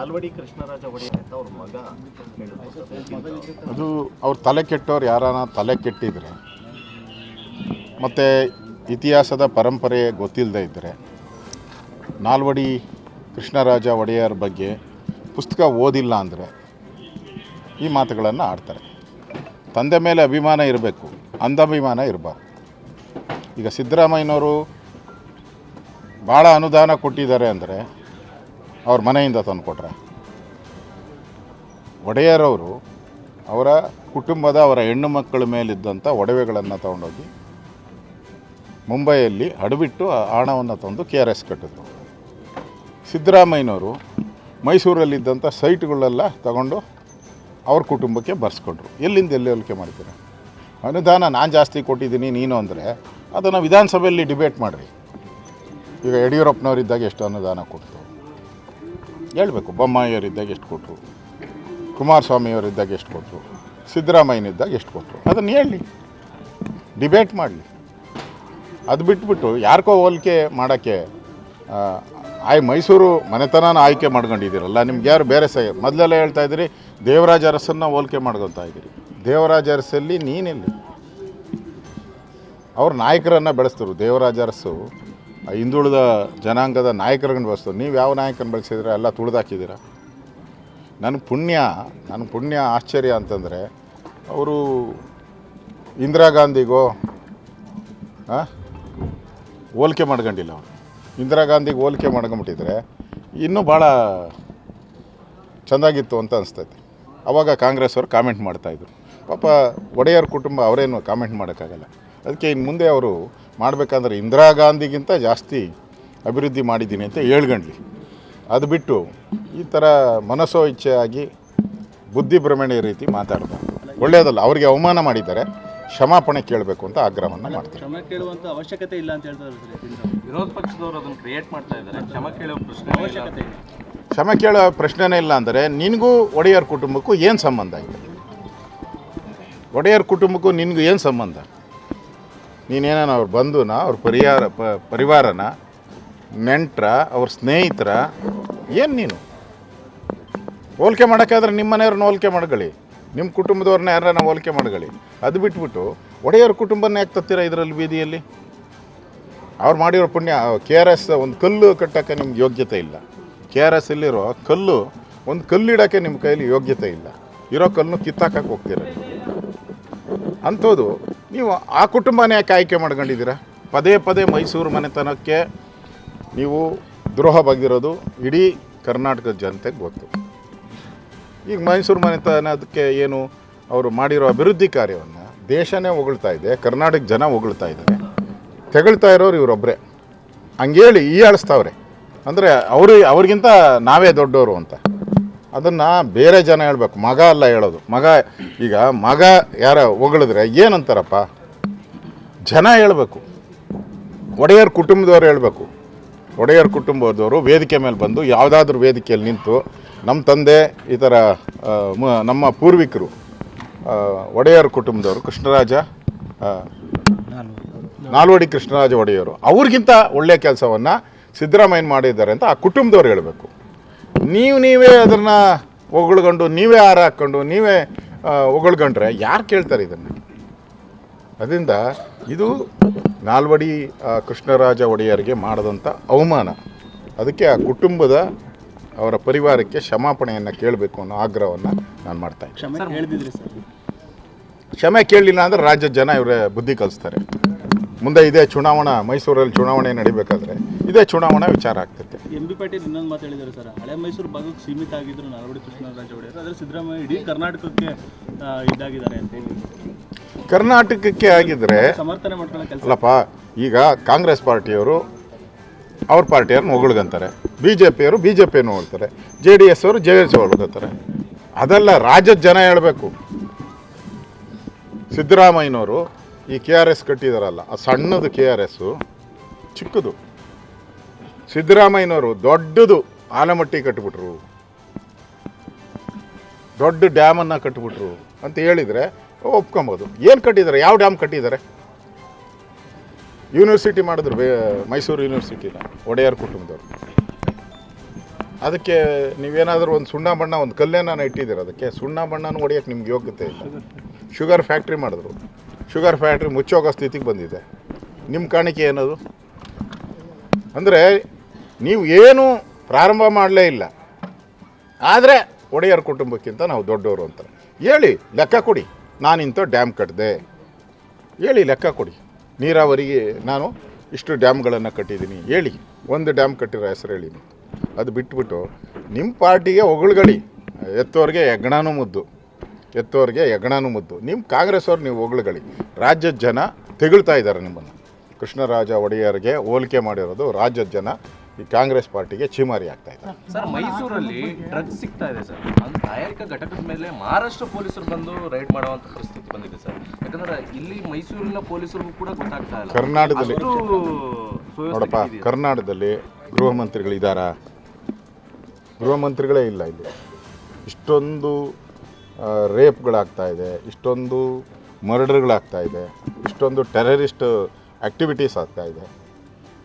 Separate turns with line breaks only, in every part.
ನಾಲ್ವಡಿ ಕೃಷ್ಣರಾಜ ಒಡೆಯರ್ ಅವ್ರ ಮಗ.
ಅದು ಅವ್ರ ತಲೆ ಕೆಟ್ಟವ್ರು ಯಾರಾನ ತಲೆ ಕೆಟ್ಟಿದ್ರೆ, ಮತ್ತು ಇತಿಹಾಸದ ಪರಂಪರೆ ಗೊತ್ತಿಲ್ಲದೆ ಇದ್ದರೆ ನಾಲ್ವಡಿ ಕೃಷ್ಣರಾಜ ಒಡೆಯರ್ ಬಗ್ಗೆ ಪುಸ್ತಕ ಓದಿಲ್ಲ ಅಂದರೆ ಈ ಮಾತುಗಳನ್ನು ಆಡ್ತಾರೆ ತಂದೆ ಮೇಲೆ ಅಭಿಮಾನ ಇರಬೇಕು, ಅಂಧಾಭಿಮಾನ ಇರಬಾರ್ದು ಈಗ ಸಿದ್ದರಾಮಯ್ಯನವರು ಭಾಳ ಅನುದಾನ ಕೊಟ್ಟಿದ್ದಾರೆ ಅಂದರೆ ಅವ್ರ ಮನೆಯಿಂದ ತಂದು ಕೊಟ್ರೆ. ಒಡೆಯರವರು ಅವರ ಕುಟುಂಬದ ಅವರ ಹೆಣ್ಣು ಮಕ್ಕಳ ಮೇಲಿದ್ದಂಥ ಒಡವೆಗಳನ್ನು ತಗೊಂಡೋಗಿ ಮುಂಬೈಯಲ್ಲಿ ಅಡಬಿಟ್ಟು ಆ ಹಣವನ್ನು ತಂದು ಕೆ ಆರ್ ಎಸ್ ಕಟ್ಟಿದ್ರು. ಸಿದ್ದರಾಮಯ್ಯನವರು ಮೈಸೂರಲ್ಲಿದ್ದಂಥ ಸೈಟ್ಗಳೆಲ್ಲ ತಗೊಂಡು ಅವ್ರ ಕುಟುಂಬಕ್ಕೆ ಬರ್ಸ್ಕೊಂಡ್ರು. ಎಲ್ಲಿಂದ ಎಲ್ಲಿ ಹೋಲಿಕೆ ಮಾಡ್ತೀರಾ? ಅನುದಾನ ನಾನು ಜಾಸ್ತಿ ಕೊಟ್ಟಿದ್ದೀನಿ ನೀನು ಅಂದರೆ ಅದನ್ನು ವಿಧಾನಸಭೆಯಲ್ಲಿ ಡಿಬೇಟ್ ಮಾಡಿರಿ. ಈಗ ಯಡಿಯೂರಪ್ಪನವರಿದ್ದಾಗ ಎಷ್ಟು ಅನುದಾನ ಕೊಡ್ತು? ಹೇಳಬೇಕು ಬೊಮ್ಮಾಯಿಯವರಿದ್ದಾಗ ಎಷ್ಟು ಕೊಟ್ಟರು ಕುಮಾರಸ್ವಾಮಿಯವರಿದ್ದಾಗ ಎಷ್ಟು ಕೊಟ್ಟರು ಸಿದ್ದರಾಮಯ್ಯನಿದ್ದಾಗ ಎಷ್ಟು ಕೊಟ್ಟರು ಅದನ್ನು ಹೇಳಿ ಡಿಬೇಟ್ ಮಾಡಲಿ. ಅದು ಬಿಟ್ಬಿಟ್ಟು ಯಾರಿಗೋ ಹೋಲಿಕೆ ಮಾಡೋಕ್ಕೆ ಆಯ್ ಮೈಸೂರು ಮನೆತನನ ಆಯ್ಕೆ ಮಾಡ್ಕೊಂಡಿದ್ದೀರಲ್ಲ, ನಿಮ್ಗೆ ಯಾರು ಬೇರೆ ಸೈ, ಮೊದಲೆಲ್ಲ ಹೇಳ್ತಾ ಇದ್ದೀರಿ, ದೇವರಾಜ ಅರಸನ್ನ ಹೋಲಿಕೆ ಮಾಡ್ಕೊತಾ ಇದ್ದೀರಿ. ದೇವರಾಜ ಅರಸಲ್ಲಿ ನೀನೆಲ್ಲಿ. ಅವ್ರ ನಾಯಕರನ್ನು ಬೆಳೆಸ್ತರು ದೇವರಾಜ ಅರಸು. ಹಿಂದುಳಿದ ಜನಾಂಗದ ನಾಯಕರನ್ನು ಬಳಸ್ತದೆ ನೀವು ಯಾವ ನಾಯಕನ ಬಳಸಿದ್ರೆ ಎಲ್ಲ ತುಳಿದಾಕಿದ್ದೀರ? ನನ್ನ ಪುಣ್ಯ ನನ್ನ ಪುಣ್ಯ ಆಶ್ಚರ್ಯ ಅಂತಂದರೆ, ಅವರು ಇಂದಿರಾ ಗಾಂಧಿಗೋ ಹೋಲಿಕೆ ಮಾಡ್ಕೊಂಡಿಲ್ಲ ಅವರು. ಇಂದಿರಾ ಗಾಂಧಿಗೆ ಹೋಲಿಕೆ ಮಾಡ್ಕೊಂಬಿಟ್ಟಿದ್ರೆ ಇನ್ನೂ ಭಾಳ ಚೆಂದಾಗಿತ್ತು ಅಂತ ಅನಿಸ್ತೈತೆ. ಅವಾಗ ಕಾಂಗ್ರೆಸ್ ಅವರು ಕಾಮೆಂಟ್ ಮಾಡ್ತಾಯಿದ್ರು ಪಾಪ ಒಡೆಯರ್ ಕುಟುಂಬ ಅವರೇನು ಕಾಮೆಂಟ್ ಮಾಡೋಕ್ಕಾಗಲ್ಲ. ಅದಕ್ಕೆ ಇನ್ನು ಮುಂದೆ ಅವರು ಮಾಡಬೇಕಂದ್ರೆ ಇಂದಿರಾ ಗಾಂಧಿಗಿಂತ ಜಾಸ್ತಿ ಅಭಿವೃದ್ಧಿ ಮಾಡಿದ್ದೀನಿ ಅಂತ ಹೇಳ್ಗಂಡ್ಲಿ ಅದು ಬಿಟ್ಟು ಈ ಥರ ಮನಸ್ಸೋ ಇಚ್ಛೆಯಾಗಿ ಬುದ್ಧಿ ಭ್ರಮಣೆ ರೀತಿ ಮಾತಾಡ್ತಾರೆ ಒಳ್ಳೆಯದಲ್ಲ ಅವರಿಗೆ ಅವಮಾನ ಮಾಡಿದ್ದಾರೆ. ಕ್ಷಮಾಪಣೆ ಕೇಳಬೇಕು ಅಂತ ಆಗ್ರಹವನ್ನು ಮಾಡ್ತಾರೆ
ಕ್ಷಮೆ ಕೇಳುವಂತ ಅವಶ್ಯಕತೆ ಇಲ್ಲ ಅಂತ ಹೇಳ್ತಾರೆ
ವಿರೋಧ ಪಕ್ಷದವರು ಅದನ್ನು ಕ್ರಿಯೇಟ್ ಮಾಡ್ತಾ ಇದ್ದಾರೆ. ಕ್ಷಮೆ ಕೇಳೋ ಪ್ರಶ್ನೆ
ಅವಶ್ಯಕತೆ ಇಲ್ಲ.
ಕ್ಷಮೆ ಕೇಳೋ ಪ್ರಶ್ನೆನೇ ಇಲ್ಲ ಅಂದರೆ ನಿನಗೂ ಒಡೆಯರ್ ಕುಟುಂಬಕ್ಕೂ ಏನು ಸಂಬಂಧ ಇದೆ? ಒಡೆಯರ್ ಕುಟುಂಬಕ್ಕೂ ನಿನಗೂ ಏನು ಸಂಬಂಧ? ನೀನೇನ ಅವ್ರ ಬಂಧುನ, ಅವ್ರ ಪರಿಹಾರ ಪ, ಪರಿವಾರನ? ನೆಂಟ್ರ, ಅವ್ರ ಸ್ನೇಹಿತರ? ಏನು ನೀನು? ಹೋಲಿಕೆ ಮಾಡೋಕ್ಕಾದ್ರೆ ನಿಮ್ಮ ಮನೆಯವ್ರನ್ನ ಹೋಲಿಕೆ ಮಾಡ್ಕೊಳ್ಳಿ. ನಿಮ್ಮ ಕುಟುಂಬದವ್ರನ್ನ ಯಾರನ್ನ ಹೋಲಿಕೆ ಮಾಡ್ಕೊಳ್ಳಿ. ಅದು ಬಿಟ್ಬಿಟ್ಟು ಒಡೆಯವ್ರ ಕುಟುಂಬನ ಯಾಕೆ ತತ್ತೀರ ಇದರಲ್ಲಿ ಬೀದಿಯಲ್ಲಿ? ಅವ್ರು ಮಾಡಿರೋ ಪುಣ್ಯ ಕೆ ಆರ್ ಎಸ್ ಒಂದು ಕಲ್ಲು ಕಟ್ಟೋಕ್ಕೆ ನಿಮ್ಗೆ ಯೋಗ್ಯತೆ ಇಲ್ಲ. ಕೆ ಆರ್ ಎಸ್ ಅಲ್ಲಿರೋ ಕಲ್ಲು ಒಂದು ಕಲ್ಲು ಇಡೋಕ್ಕೆ ನಿಮ್ಮ ಕೈಯಲ್ಲಿ ಯೋಗ್ಯತೆ ಇಲ್ಲ. ಇರೋ ಕಲ್ಲನ್ನು ಕಿತ್ತಾಕಕ್ಕೆ ಹೋಗ್ತೀರ. ಅಂಥದ್ದು ನೀವು ಆ ಕುಟುಂಬನೇ ಯಾಕೆ ಆಯ್ಕೆ ಮಾಡ್ಕೊಂಡಿದ್ದೀರಾ? ಪದೇ ಪದೇ ಮೈಸೂರು ಮನೆತನಕ್ಕೆ ನೀವು ದ್ರೋಹ ಬಗೆದಿರೋದು ಇಡೀ ಕರ್ನಾಟಕದ ಜನತೆಗೆ ಗೊತ್ತು. ಈಗ ಮೈಸೂರು ಮನೆತನದಕ್ಕೆ ಏನು ಅವರು ಮಾಡಿರೋ ಅಭಿವೃದ್ಧಿ ಕಾರ್ಯವನ್ನು ದೇಶನೇ ಹೊಗಳ್ತಾ ಇದೆ, ಕರ್ನಾಟಕ ಜನ ಹೊಗಳ್ತಾ ಇದ್ದಾರೆ. ತೆಗಳ್ತಾ ಇರೋರು ಇವರೊಬ್ಬರೇ ಹಂಗೇಳಿ ಈ ಆಳಿಸ್ತಾವ್ರೆ ಅಂದರೆ ಅವರು, ಅವ್ರಿಗಿಂತ ನಾವೇ ದೊಡ್ಡವರು ಅಂತ. ಅದನ್ನು ಬೇರೆ ಜನ ಹೇಳ್ಬೇಕು. ಮಗ ಅಲ್ಲ ಹೇಳೋದು. ಮಗ, ಈಗ ಮಗ ಯಾರ ಹೊಗಳಿದ್ರೆ ಏನಂತಾರಪ್ಪ? ಜನ ಹೇಳಬೇಕು. ಒಡೆಯರ್ ಕುಟುಂಬದವ್ರು ಹೇಳಬೇಕು. ಒಡೆಯರ್ ಕುಟುಂಬದವರು ವೇದಿಕೆ ಮೇಲೆ ಬಂದು ಯಾವುದಾದ್ರೂ ವೇದಿಕೆಯಲ್ಲಿ ನಿಂತು ನಮ್ಮ ತಂದೆ, ಈ ಥರ ನಮ್ಮ ಪೂರ್ವಿಕರು ಒಡೆಯರ್ ಕುಟುಂಬದವರು, ಕೃಷ್ಣರಾಜ ನಾಲ್ವಡಿ ಕೃಷ್ಣರಾಜ ಒಡೆಯರು, ಅವ್ರಿಗಿಂತ ಒಳ್ಳೆಯ ಕೆಲಸವನ್ನು ಸಿದ್ದರಾಮಯ್ಯ ಮಾಡಿದ್ದಾರೆ ಅಂತ ಆ ಕುಟುಂಬದವ್ರು ಹೇಳಬೇಕು. ನೀವು ನೀವೇ ಅದನ್ನು ಹೊಗಳ್ಕೊಂಡು ನೀವೇ ಹಾರ ಹಾಕ್ಕೊಂಡು ನೀವೇ ಒಗಳ್ಗಂಡ್ರೆ ಹೊಗಳ್ಕೊಂಡ್ರೆ ಯಾರು ಕೇಳ್ತಾರೆ ಇದನ್ನು? ಅದರಿಂದ ಇದು ನಾಲ್ವಡಿ ಕೃಷ್ಣರಾಜ ಒಡೆಯರಿಗೆ ಮಾಡಿದಂಥ ಅವಮಾನ. ಅದಕ್ಕೆ ಆ ಕುಟುಂಬದ ಅವರ ಪರಿವಾರಕ್ಕೆ ಕ್ಷಮಾಪಣೆಯನ್ನು ಕೇಳಬೇಕು ಅನ್ನೋ ಆಗ್ರಹವನ್ನು ನಾನು ಮಾಡ್ತಾ ಇದ್ದೀನಿ
ಕ್ಷಮೆ ಕೇಳಿದ್ರಿ ಸರ್.
ಕ್ಷಮೆ ಕೇಳಲಿಲ್ಲ ಅಂದರೆ ರಾಜ್ಯದ ಜನ ಇವರೇ ಬುದ್ಧಿ ಕಲಿಸ್ತಾರೆ. ಮುಂದೆ ಇದೇ ಚುನಾವಣಾ ಮೈಸೂರಲ್ಲಿ ಚುನಾವಣೆ ನಡಿಬೇಕಾದ್ರೆ ಇದೇ ಚುನಾವಣಾ ವಿಚಾರ ಆಗ್ತೈತೆ
ಎಂ ಬಿ ಪಾಟೀಲ್ ಇನ್ನೊಂದು ಮಾತು ಹೇಳಿದ್ದಾರೆ ಸರ್. ಹಳೆ ಮೈಸೂರು ಭಾಗಕ್ಕೆ ಸೀಮಿತ ಆಗಿದ್ರು ನಾಲ್ವಡಿ ಕೃಷ್ಣರಾಜ ಒಡೆಯರು ಆದರೆ ಸಿದ್ದರಾಮಯ್ಯ ಇಡೀ ಕರ್ನಾಟಕಕ್ಕೆ ಇದಾಗಿದ್ದಾರೆ ಅಂತ ಹೇಳಿ.
ಕರ್ನಾಟಕಕ್ಕೆ ಆಗಿದ್ರೆ
ಸಮರ್ಥನೆ ಮಾಡ್ಕೊಳ್ಳೋ ಕೆಲಸ.
ಅಲ್ಲಪ್ಪ ಈಗ ಕಾಂಗ್ರೆಸ್ ಪಾರ್ಟಿಯವರು ಅವ್ರ ಪಾರ್ಟಿಯವ್ರನ್ನ ಹೊಗಳ್ಗಂತಾರೆ. ಬಿ ಜೆ ಪಿಯವರು ಬಿ ಜೆ ಪಿಯನ್ನು ಹೊಗಳ್ತಾರೆ. ಜೆ ಡಿ ಎಸ್ ಅವರು ಜೆ ಎಸ್ ಹೊಗಳ್ತಾರೆ. ಅದೆಲ್ಲ ರಾಜ್ಯದ ಜನ ಹೇಳಬೇಕು. ಸಿದ್ದರಾಮಯ್ಯನವರು ಈ ಕೆ ಆರ್ ಎಸ್ ಕಟ್ಟಿದಾರಲ್ಲ ಆ ಸಣ್ಣದು ಕೆ ಆರ್ ಎಸ್ಸು ಚಿಕ್ಕದು. ಸಿದ್ದರಾಮಯ್ಯನವರು ದೊಡ್ಡದು ಆಲಮಟ್ಟಿ ಕಟ್ಬಿಟ್ರು. ದೊಡ್ಡ ಡ್ಯಾಮನ್ನು ಕಟ್ಬಿಟ್ರು ಅಂತ ಹೇಳಿದರೆ ಒಪ್ಕೊಬೋದು. ಏನು ಕಟ್ಟಿದ್ದಾರೆ? ಯಾವ ಡ್ಯಾಮ್ ಕಟ್ಟಿದ್ದಾರೆ? ಯೂನಿವರ್ಸಿಟಿ ಮಾಡಿದ್ರು ಮೈಸೂರು ಯೂನಿವರ್ಸಿಟಿನ, ಒಡೆಯರ್ ಕುಟುಂಬದವರು. ಅದಕ್ಕೆ ನೀವೇನಾದರೂ ಒಂದು ಸುಣ್ಣ ಬಣ್ಣ, ಒಂದು ಕಲ್ಲೇನ ಇಟ್ಟಿದ್ದೀರ ಅದಕ್ಕೆ? ಸುಣ್ಣ ಬಣ್ಣನೂ ಒಡೆಯಕ್ಕೆ ನಿಮ್ಗೆ ಯೋಗ್ಯತೆ ಇಲ್ಲ. ಶುಗರ್ ಫ್ಯಾಕ್ಟ್ರಿ ಮಾಡಿದ್ರು. ಶುಗರ್ ಫ್ಯಾಕ್ಟ್ರಿ ಮುಚ್ಚೋಗೋ ಸ್ಥಿತಿಗೆ ಬಂದಿದೆ. ನಿಮ್ಮ ಕಾಣಿಕೆ ಏನದು? ಅಂದರೆ ನೀವು ಏನು ಪ್ರಾರಂಭ ಮಾಡಲೇ ಇಲ್ಲ. ಆದರೆ ಒಡೆಯರ್ ಕುಟುಂಬಕ್ಕಿಂತ ನಾವು ದೊಡ್ಡವರು ಅಂತ. ಹೇಳಿ, ಲೆಕ್ಕ ಕೊಡಿ. ನಾನು ಇಂಥ ಡ್ಯಾಮ್ ಕಟ್ಟಿದೆ ಹೇಳಿ, ಲೆಕ್ಕ ಕೊಡಿ. ನೀರಾವರಿಗೆ ನಾನು ಇಷ್ಟು ಡ್ಯಾಮ್ಗಳನ್ನು ಕಟ್ಟಿದ್ದೀನಿ. ಹೇಳಿ, ಒಂದು ಡ್ಯಾಮ್ ಕಟ್ಟಿರೋ ಹೆಸರು ಹೇಳಿ. ಅದು ಬಿಟ್ಬಿಟ್ಟು ನಿಮ್ಮ ಪಾರ್ಟಿಗೆ ಹೊಗಳುಗಳಿ. ಎತ್ತೋರಿಗೆ ಹೆಗ್ಣನೂ ಮುದ್ದು. ಎತ್ತೋರಿಗೆ ಹೆಗ್ಣನೂ ಮುದ್ದು. ನಿಮ್ಮ ಕಾಂಗ್ರೆಸ್ ಅವ್ರು ನೀವು ಹೊಗಳುಗಳಿ. ರಾಜ್ಯದ ಜನ ತೆಗಳ್ತಾ ಇದ್ದಾರೆ ನಿಮ್ಮನ್ನು. ಕೃಷ್ಣರಾಜ ಒಡೆಯರ್ಗೆ ಹೋಲಿಕೆ ಮಾಡಿರೋದು ರಾಜ್ಯದ ಜನ ಈ ಕಾಂಗ್ರೆಸ್ ಪಾರ್ಟಿಗೆ ಚೀಮಾರಿ ಆಗ್ತಾ ಇದೆ
ಸರ್ ಮೈಸೂರಲ್ಲಿ ಡ್ರಗ್ಸ್ ಸಿಗ್ತಾ ಇದೆ ಸರ್. ಒಂದು ತಯಾರಿಕಾ ಘಟಕದ ಮೇಲೆ ಮಹಾರಾಷ್ಟ್ರ ಪೊಲೀಸರು ಬಂದು ರೈಡ್ ಮಾಡುವಂತ ಪರಿಸ್ಥಿತಿ ಬಂದಿದೆ ಸರ್. ಯಾಕಂದ್ರೆ ಇಲ್ಲಿ ಮೈಸೂರಿನ ಪೊಲೀಸರಿಗೂ ಕೂಡ ಗೊತ್ತಾಗ್ತಾ ಇಲ್ಲ.
ಕರ್ನಾಟಕದಲ್ಲಿ ನೋಡಪ್ಪ ಕರ್ನಾಟಕದಲ್ಲಿ ಗೃಹ ಮಂತ್ರಿಗಳಿದ್ದಾರಾ ಗೃಹ ಮಂತ್ರಿಗಳೇ ಇಲ್ಲ ಇಲ್ಲಿ. ಇಷ್ಟೊಂದು ರೇಪ್ಗಳಾಗ್ತಾ ಇದೆ ಇಷ್ಟೊಂದು ಮರ್ಡರ್ಗಳಾಗ್ತಾ ಇದೆ ಇಷ್ಟೊಂದು ಟೆರರಿಸ್ಟ್ ಆ್ಯಕ್ಟಿವಿಟೀಸ್ ಆಗ್ತಾ ಇದೆ.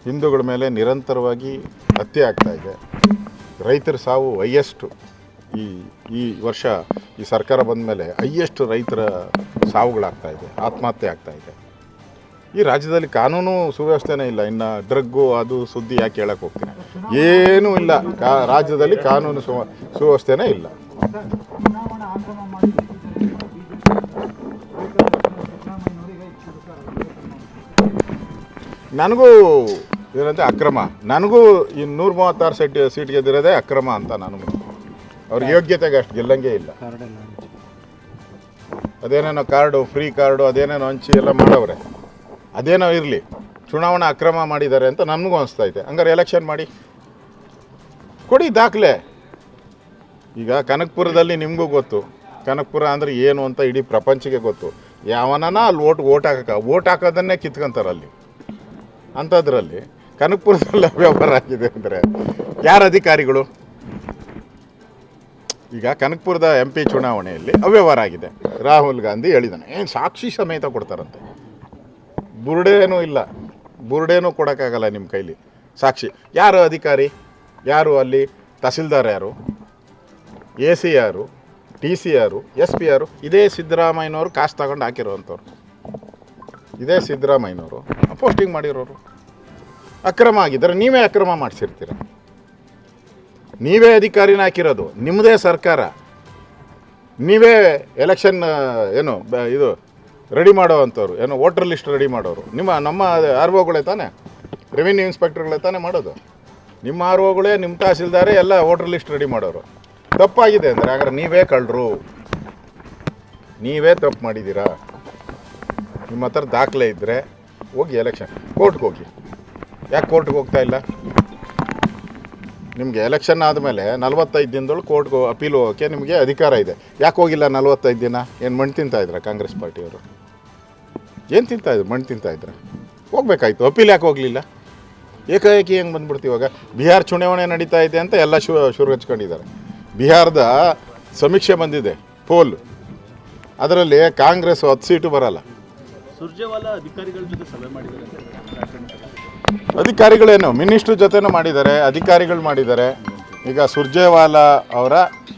ಹಿಂದೂಗಳ ಮೇಲೆ ನಿರಂತರವಾಗಿ ಹತ್ಯೆ ಆಗ್ತಾ ಇದೆ. ರೈತರ ಸಾವು ಹೈಯೆಸ್ಟು ಈ ಈ ವರ್ಷ ಈ ಸರ್ಕಾರ ಬಂದ ಮೇಲೆ ಹೈಯೆಸ್ಟ್ ರೈತರ ಸಾವುಗಳಾಗ್ತಾ ಇದೆ, ಆತ್ಮಹತ್ಯೆ ಆಗ್ತಾ ಇದೆ. ಈ ರಾಜ್ಯದಲ್ಲಿ ಕಾನೂನು ಸುವ್ಯವಸ್ಥೆನೇ ಇಲ್ಲ. ಇನ್ನು ಡ್ರಗ್ಗು ಅದು ಸುದ್ದಿ ಯಾಕೆ ಹೇಳಕ್ಕೆ ಹೋಗ್ತೀನಿ? ಏನೂ ಇಲ್ಲ. ಕಾ, ರಾಜ್ಯದಲ್ಲಿ ಕಾನೂನು ಸುವ್ಯವಸ್ಥೆನೇ ಇಲ್ಲ. ನನಗೂ ಏನಂತೆ ಅಕ್ರಮ. ನನಗೂ ಈ ನೂರ ಮೂವತ್ತಾರು ಸೀಟ್ ಸೀಟ್ ಗೆದ್ದಿರೋದೇ ಅಕ್ರಮ ಅಂತ ನನಗೂ ಅವ್ರ ಯೋಗ್ಯತೆಗೆ ಅಷ್ಟು ಗೆಲ್ಲಂಗೆ ಇಲ್ಲ. ಅದೇನೇನೋ ಕಾರ್ಡು ಫ್ರೀ ಕಾರ್ಡು, ಅದೇನೇನೋ ಹಂಚಿ ಎಲ್ಲ ಮಾಡವ್ರೆ. ಅದೇನೋ ಇರಲಿ. ಚುನಾವಣಾ ಅಕ್ರಮ ಮಾಡಿದ್ದಾರೆ ಅಂತ ನನಗೂ ಅನಿಸ್ತೈತೆ ಹಂಗಾರೆ ಎಲೆಕ್ಷನ್ ಮಾಡಿ. ಕೊಡಿ ದಾಖಲೆ. ಈಗ ಕನಕಪುರದಲ್ಲಿ ನಿಮಗೂ ಗೊತ್ತು. ಕನಕಪುರ ಅಂದರೆ ಏನು ಅಂತ ಇಡೀ ಪ್ರಪಂಚಕ್ಕೆ ಗೊತ್ತು. ಯಾವನ ಅಲ್ಲಿ ಓಟ್ ಓಟ್ ಹಾಕಕ್ಕೆ ಓಟ್ ಹಾಕೋದನ್ನೇ ಕಿತ್ಕೊಂತಾರೆ ಅಲ್ಲಿ. ಅಂಥದ್ರಲ್ಲಿ. ಕನಕಪುರದಲ್ಲಿ ಅವ್ಯವಹಾರ ಆಗಿದೆ ಅಂದರೆ ಯಾರ ಅಧಿಕಾರಿಗಳು? ಈಗ ಕನಕಪುರದ ಎಂ ಪಿ ಚುನಾವಣೆಯಲ್ಲಿ ಅವ್ಯವಹಾರ ಆಗಿದೆ. ರಾಹುಲ್ ಗಾಂಧಿ ಹೇಳಿದ್ದಾನೆ ಏನು ಸಾಕ್ಷಿ ಸಮೇತ ಕೊಡ್ತಾರಂತೆ? ಬುರುಡೇನೂ ಇಲ್ಲ. ಬುರುಡೇನೂ ಕೊಡೋಕ್ಕಾಗಲ್ಲ ನಿಮ್ಮ ಕೈಲಿ. ಸಾಕ್ಷಿ. ಯಾರು ಅಧಿಕಾರಿ? ಯಾರು ಅಲ್ಲಿ? ತಹಸೀಲ್ದಾರ್ ಯಾರು? ಎ ಸಿ ಯಾರು? ಟಿ ಸಿ ಯಾರು? ಎಸ್ ಪಿ ಯಾರು? ಇದೇ ಸಿದ್ದರಾಮಯ್ಯನವರು ಕಾಸು ತಗೊಂಡು ಹಾಕಿರೋವಂಥವ್ರು ಇದೇ ಸಿದ್ದರಾಮಯ್ಯನವರು. ಪೋಸ್ಟಿಂಗ್ ಮಾಡಿರೋರು. ಅಕ್ರಮ ಆಗಿದ್ದರೆ. ನೀವೇ ಅಕ್ರಮ ಮಾಡಿಸಿರ್ತೀರ. ನೀವೇ ಅಧಿಕಾರಿನ ಹಾಕಿರೋದು. ನಿಮ್ಮದೇ ಸರ್ಕಾರ. ನೀವೇ ಎಲೆಕ್ಷನ್ ಏನು ಇದು ರೆಡಿ ಮಾಡೋವಂಥವ್ರು. ಏನು, ವೋಟರ್ ಲಿಸ್ಟ್ ರೆಡಿ ಮಾಡೋರು. ನಿಮ್ಮ, ನಮ್ಮ ಆರ್ ಒಗಳೇ ತಾನೇ? ರೆವಿನ್ಯೂ ಇನ್ಸ್ಪೆಕ್ಟರ್ಗಳೇ ತಾನೇ ಮಾಡೋದು? ನಿಮ್ಮ ಆರ್ ಒಗಳೇ, ನಿಮ್ಮ ತಹಸೀಲ್ದಾರೇ ಎಲ್ಲ ವೋಟರ್ ಲಿಸ್ಟ್ ರೆಡಿ ಮಾಡೋರು. ತಪ್ಪಾಗಿದೆ ಅಂದರೆ, ಹಾಗಾದ್ರೆ ನೀವೇ ಕಳ್ಳರು. ನೀವೇ ತಪ್ಪು ಮಾಡಿದ್ದೀರಾ? ನಿಮ್ಮ ಹತ್ರ ದಾಖಲೆ ಇದ್ದರೆ ಹೋಗಿ ಎಲೆಕ್ಷನ್, ಕೋರ್ಟ್ಗೆ ಹೋಗಿ. ಯಾಕೆ ಕೋರ್ಟ್ಗೆ ಹೋಗ್ತಾ ಇಲ್ಲ? ನಿಮಗೆ ಎಲೆಕ್ಷನ್ ಆದಮೇಲೆ ನಲವತ್ತೈದು ದಿನದೊಳಗೆ ಕೋರ್ಟ್ಗೆ ಅಪೀಲ್ ಹೋಗೋಕ್ಕೆ ನಿಮಗೆ ಅಧಿಕಾರ ಇದೆ. ಯಾಕೆ ಹೋಗಿಲ್ಲ ನಲವತ್ತೈದು ದಿನ? ಏನು ಮಣ್ಣು ತಿಂತಾ ಇದ್ರ ಕಾಂಗ್ರೆಸ್ ಪಾರ್ಟಿಯವರು? ಏನು ತಿಂತಾಯಿದ್ರು ಮಣ್ಣು ತಿಂತಾ ಇದ್ರ? ಹೋಗ್ಬೇಕಾಯ್ತು. ಅಪೀಲ್ ಯಾಕೆ ಹೋಗಲಿಲ್ಲ? ಏಕಾಏಕಿ ಹೆಂಗೆ ಬಂದ್ಬಿಡ್ತು ಇವಾಗ? ಬಿಹಾರ್ ಚುನಾವಣೆ ನಡೀತಾ ಇದೆ ಅಂತ ಎಲ್ಲ ಶು ಶುರು ಹಚ್ಕೊಂಡಿದ್ದಾರೆ. ಬಿಹಾರದ ಸಮೀಕ್ಷೆ ಬಂದಿದೆ ಪೋಲ್ ಅದರಲ್ಲಿ ಕಾಂಗ್ರೆಸ್ ಹತ್ತು ಸೀಟು ಬರಲ್ಲ.
ಅಧಿಕಾರಿಗಳ ಜೊತೆ ಸಭೆ ಮಾಡಿದ್ದಾರೆ.
ಅಧಿಕಾರಿಗಳೇನು? ಮಿನಿಸ್ಟ್ರ್ ಜೊತೆನೂ ಮಾಡಿದ್ದಾರೆ, ಅಧಿಕಾರಿಗಳು ಮಾಡಿದ್ದಾರೆ. ಈಗ ಸುರ್ಜೇವಾಲಾ ಅವರ,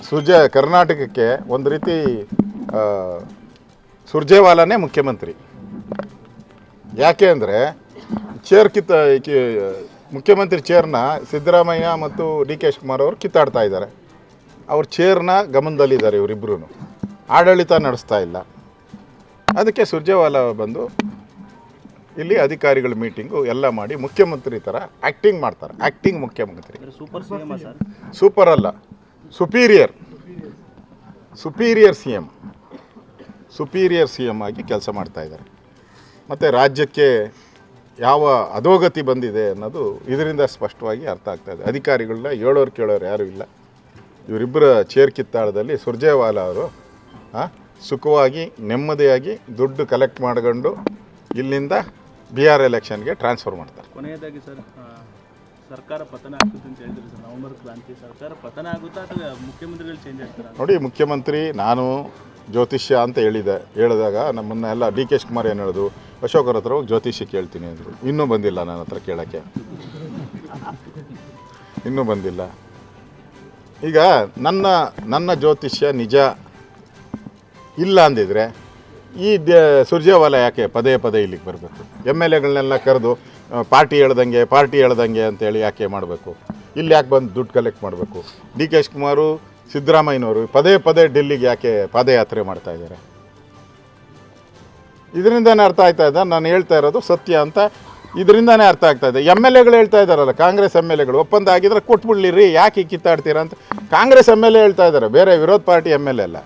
ಸುರ್ಜೆ, ಕರ್ನಾಟಕಕ್ಕೆ ಒಂದು ರೀತಿ ಸುರ್ಜೇವಾಲಾನೇ ಮುಖ್ಯಮಂತ್ರಿ. ಯಾಕೆ ಅಂದರೆ ಚೇರ್ ಕಿತ್ತ ಮುಖ್ಯಮಂತ್ರಿ ಚೇರ್ನ ಸಿದ್ದರಾಮಯ್ಯ ಮತ್ತು ಡಿ ಕೆ ಶಿವಕುಮಾರ್ ಅವರು ಕಿತ್ತಾಡ್ತಾ ಇದ್ದಾರೆ. ಅವ್ರ ಚೇರ್ನ ಗಮನದಲ್ಲಿದ್ದಾರೆ ಇವರಿಬ್ಬರೂ ಆಡಳಿತ ನಡೆಸ್ತಾ ಇಲ್ಲ. ಅದಕ್ಕೆ ಸುರ್ಜೇವಾಲಾ ಬಂದು ಇಲ್ಲಿ ಅಧಿಕಾರಿಗಳ ಮೀಟಿಂಗು ಎಲ್ಲ ಮಾಡಿ ಮುಖ್ಯಮಂತ್ರಿ ಥರ ಆ್ಯಕ್ಟಿಂಗ್ ಮಾಡ್ತಾರೆ. ಆ್ಯಕ್ಟಿಂಗ್ ಮುಖ್ಯಮಂತ್ರಿ.
ಸೂಪರ್
ಅಲ್ಲ superior superior C M superior C M ಆಗಿ ಕೆಲಸ ಮಾಡ್ತಾ ಇದ್ದಾರೆ. ಮತ್ತು ರಾಜ್ಯಕ್ಕೆ ಯಾವ ಅಧೋಗತಿ ಬಂದಿದೆ ಅನ್ನೋದು ಇದರಿಂದ ಸ್ಪಷ್ಟವಾಗಿ ಅರ್ಥ ಆಗ್ತಾ ಇದೆ. ಅಧಿಕಾರಿಗಳನ್ನ ಹೇಳೋರು ಕೇಳೋರು ಯಾರೂ ಇಲ್ಲ. ಇವರಿಬ್ಬರ ಚೇರ್ ಕಿತ್ತಾಳದಲ್ಲಿ ಸುರ್ಜೇವಾಲಾ ಅವರು ಸುಖವಾಗಿ ನೆಮ್ಮದಿಯಾಗಿ ದುಡ್ಡು ಕಲೆಕ್ಟ್ ಮಾಡ್ಕೊಂಡು ಇಲ್ಲಿಂದ ಬಿಹಾರ್ ಎಲೆಕ್ಷನ್ಗೆ ಟ್ರಾನ್ಸ್ಫರ್ ಮಾಡ್ತಾರೆ.
ಕೊನೆಯದಾಗಿ ಸರ್ ಸರ್ಕಾರ ಪತನ ಆಗುತ್ತೆ ಅಂತ ಹೇಳಿದ್ರೆ ಸರ್ ನವೆಂಬರ್ ಕ್ರಾಂತಿ ಸರ್ಕಾರ ಪತನ ಆಗುತ್ತಾ ಅಥವಾ ಮುಖ್ಯಮಂತ್ರಿಗಳು ಚೇಂಜ್ ಆಗ್ತಾರೆ
ನೋಡಿ ಮುಖ್ಯಮಂತ್ರಿ ನಾನು ಜ್ಯೋತಿಷ್ಯ ಅಂತ ಹೇಳಿದೆ. ಹೇಳಿದಾಗ ನಮ್ಮನ್ನೆಲ್ಲ ಡಿ ಕೆ ಶಿವಕುಮಾರ್ ಏನು ಹೇಳಿದ್ರು ಅಶೋಕ್ ಅವ್ರ ಹತ್ರ ಹೋಗಿ ಜ್ಯೋತಿಷ್ಯ ಕೇಳ್ತೀನಿ ಅಂದರು. ಇನ್ನೂ ಬಂದಿಲ್ಲ ನನ್ನ ಹತ್ರ ಕೇಳೋಕ್ಕೆ. ಇನ್ನೂ ಬಂದಿಲ್ಲ. ಈಗ ನನ್ನ ನನ್ನ ಜ್ಯೋತಿಷ್ಯ ನಿಜ ಇಲ್ಲ ಅಂದಿದ್ರೆ ಈ ದ ಸುರ್ಜೇವಾಲ ಯಾಕೆ ಪದೇ ಪದೇ ಇಲ್ಲಿಗೆ ಬರಬೇಕು? ಎಂ ಎಲ್ ಎಗಳನ್ನೆಲ್ಲ ಕರೆದು ಪಾರ್ಟಿ ಹೇಳ್ದಂಗೆ ಪಾರ್ಟಿ ಹೇಳ್ದಂಗೆ ಅಂತೇಳಿ ಯಾಕೆ ಮಾಡಬೇಕು? ಇಲ್ಲಿ ಯಾಕೆ ಬಂದು ದುಡ್ಡು ಕಲೆಕ್ಟ್ ಮಾಡಬೇಕು? ಡಿ ಕೆ ಕುಮಾರು ಸಿದ್ದರಾಮಯ್ಯನವರು ಪದೇ ಪದೇ ಡೆಲ್ಲಿಗೆ ಯಾಕೆ ಪಾದಯಾತ್ರೆ ಮಾಡ್ತಾ ಇದ್ದಾರೆ? ಇದರಿಂದನೇ ಅರ್ಥ ಆಗ್ತಾ ಇದೆ? ನಾನು ಹೇಳ್ತಾ ಇರೋದು ಸತ್ಯ ಅಂತ ಇದರಿಂದನೇ ಅರ್ಥ ಆಗ್ತಾ ಇದೆ. ಎಂ ಎಲ್ ಎಗಳು ಹೇಳ್ತಾ ಇದ್ದಾರಲ್ಲ, ಕಾಂಗ್ರೆಸ್ ಎಂ ಎಲ್ ಎಗಳು, ಒಪ್ಪಂದ ಆಗಿದ್ರೆ ಕೊಟ್ಬಿಡ್ಲಿರಿ, ಯಾಕೆ ಕಿತ್ತಾಡ್ತೀರಾ ಅಂತ? ಕಾಂಗ್ರೆಸ್ ಎಂ ಎಲ್ ಎ ಹೇಳ್ತಾ ಇದ್ದಾರೆ, ಬೇರೆ ವಿರೋಧ ಪಾರ್ಟಿ ಎಂ ಎಲ್ ಎ ಅಲ್ಲ.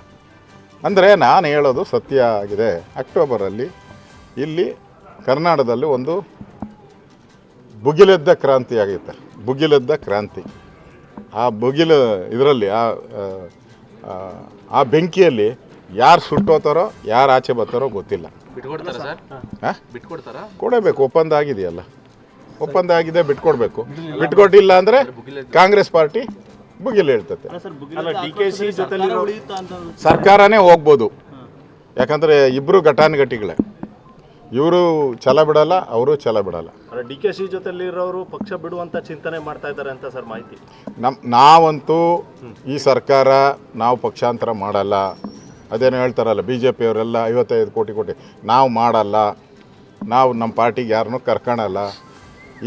ಅಂದರೆ ನಾನು ಹೇಳೋದು ಸತ್ಯ ಆಗಿದೆ. ಅಕ್ಟೋಬರಲ್ಲಿ ಇಲ್ಲಿ ಕರ್ನಾಟಕದಲ್ಲಿ ಒಂದು ಬುಗಿಲೆದ್ದ ಕ್ರಾಂತಿ ಆಗುತ್ತೆ ಬುಗಿಲೆದ್ದ ಕ್ರಾಂತಿ. ಆ ಬುಗಿಲು ಇದರಲ್ಲಿ ಆ ಆ- ಬೆಂಕಿಯಲ್ಲಿ ಯಾರು ಸುಟ್ಟೋತಾರೋ ಯಾರು ಆಚೆ ಬರ್ತಾರೋ ಗೊತ್ತಿಲ್ಲ. ಕೊಡಬೇಕು ಒಪ್ಪಂದ ಆಗಿದೆಯಲ್ಲ. ಒಪ್ಪಂದ ಆಗಿದೆ ಬಿಟ್ಕೊಡ್ಬೇಕು. ಬಿಟ್ಕೊಟ್ಟಿಲ್ಲ ಅಂದರೆ ಕಾಂಗ್ರೆಸ್ ಪಾರ್ಟಿ ಬುಗಿಲು ಹೇಳ್ತತೆ.
ಡಿ ಕೆ ಸಿ ಜೊತೆಲಿ ಉಳಿಯುತ್ತಾ ಅಂತ
ಸರ್ಕಾರನೇ ಹೋಗ್ಬೋದು. ಯಾಕಂದರೆ ಇಬ್ಬರು ಘಟಾನುಘಟಿಗಳೇ. ಇವರು ಛಲ ಬಿಡಲ್ಲ ಅವರು ಛಲ ಬಿಡಲ್ಲ.
ಡಿ ಕೆ ಸಿ ಜೊತೆಲಿರೋರು ಪಕ್ಷ ಬಿಡುವಂತ ಚಿಂತನೆ ಮಾಡ್ತಾ ಇದ್ದಾರೆ ಅಂತ ಸರ್ ಮಾಹಿತಿ?
ನಮ್ಮ ನಾವಂತೂ ಈ ಸರ್ಕಾರ ನಾವು ಪಕ್ಷಾಂತರ ಮಾಡಲ್ಲ. ಅದೇನೋ ಹೇಳ್ತಾರಲ್ಲ ಬಿ ಜೆ ಪಿಯವರೆಲ್ಲ ಐವತ್ತೈದು ಕೋಟಿ ಕೋಟಿ ನಾವು ಮಾಡಲ್ಲ. ನಾವು ನಮ್ಮ ಪಾರ್ಟಿಗೆ ಯಾರನ್ನೂ ಕರ್ಕೊಳಲ್ಲ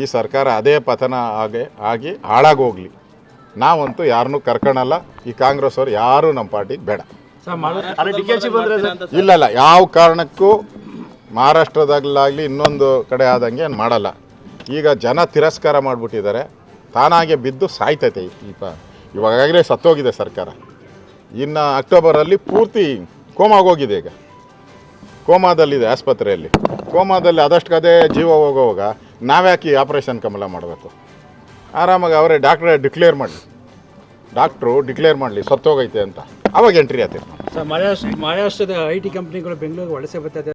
ಈ ಸರ್ಕಾರ ಅದೇ ಪತನ ಆಗಿ ಆಗಿ ಹಾಳಾಗೋಗ್ಲಿ. ನಾವಂತೂ ಯಾರನ್ನೂ ಕರ್ಕೊಳಲ್ಲ ಈ ಕಾಂಗ್ರೆಸ್ ಅವ್ರು ಯಾರೂ ನಮ್ಮ ಪಾರ್ಟಿಗೆ ಬೇಡ.
ಇಲ್ಲ
ಇಲ್ಲ. ಯಾವ ಕಾರಣಕ್ಕೂ ಮಹಾರಾಷ್ಟ್ರದಾಗಲಾಗಲಿ ಇನ್ನೊಂದು ಕಡೆ ಆದಂಗೆ ಏನು ಮಾಡಲ್ಲ. ಈಗ ಜನ ತಿರಸ್ಕಾರ ಮಾಡಿಬಿಟ್ಟಿದ್ದಾರೆ. ತಾನಾಗೆ ಬಿದ್ದು ಸಾಯ್ತೈತೆ ಈಗ ಇವಾಗಾಗಲೇ ಇವಾಗಲೇ ಸತ್ತೋಗಿದೆ ಸರ್ಕಾರ. ಇನ್ನು ಅಕ್ಟೋಬರಲ್ಲಿ ಪೂರ್ತಿ ಕೋಮಾಗೋಗಿದೆ ಈಗ. ಕೋಮಾದಲ್ಲಿದೆ ಆಸ್ಪತ್ರೆಯಲ್ಲಿ. ಕೋಮಾದಲ್ಲಿ ಆದಷ್ಟು ಕದೇ ಜೀವ ಹೋಗೋವಾಗ ನಾವ್ಯಾಕೆ ಆಪ್ರೇಷನ್ ಕಮಲ ಮಾಡಬೇಕು? ಆರಾಮಾಗಿ ಅವರೇ ಡಾಕ್ಟ್ರೇ ಡಿಕ್ಲೇರ್ ಮಾಡಲಿ. ಡಾಕ್ಟ್ರು ಡಿಕ್ಲೇರ್ ಮಾಡಲಿ, ಸತ್ತೋಗೈತೆ ಅಂತ. ಅವಾಗ ಎಂಟ್ರಿ ಆಯ್ತು
ಸರ್, ಮಹಾರಾಷ್ಟ್ರ ಮಹಾರಾಷ್ಟ್ರದ ಐ ಟಿ ಕಂಪ್ನಿಗಳು ಬೆಂಗಳೂರಿಗೆ ವಲಸೆ ಬರ್ತಾ ಇದೆ.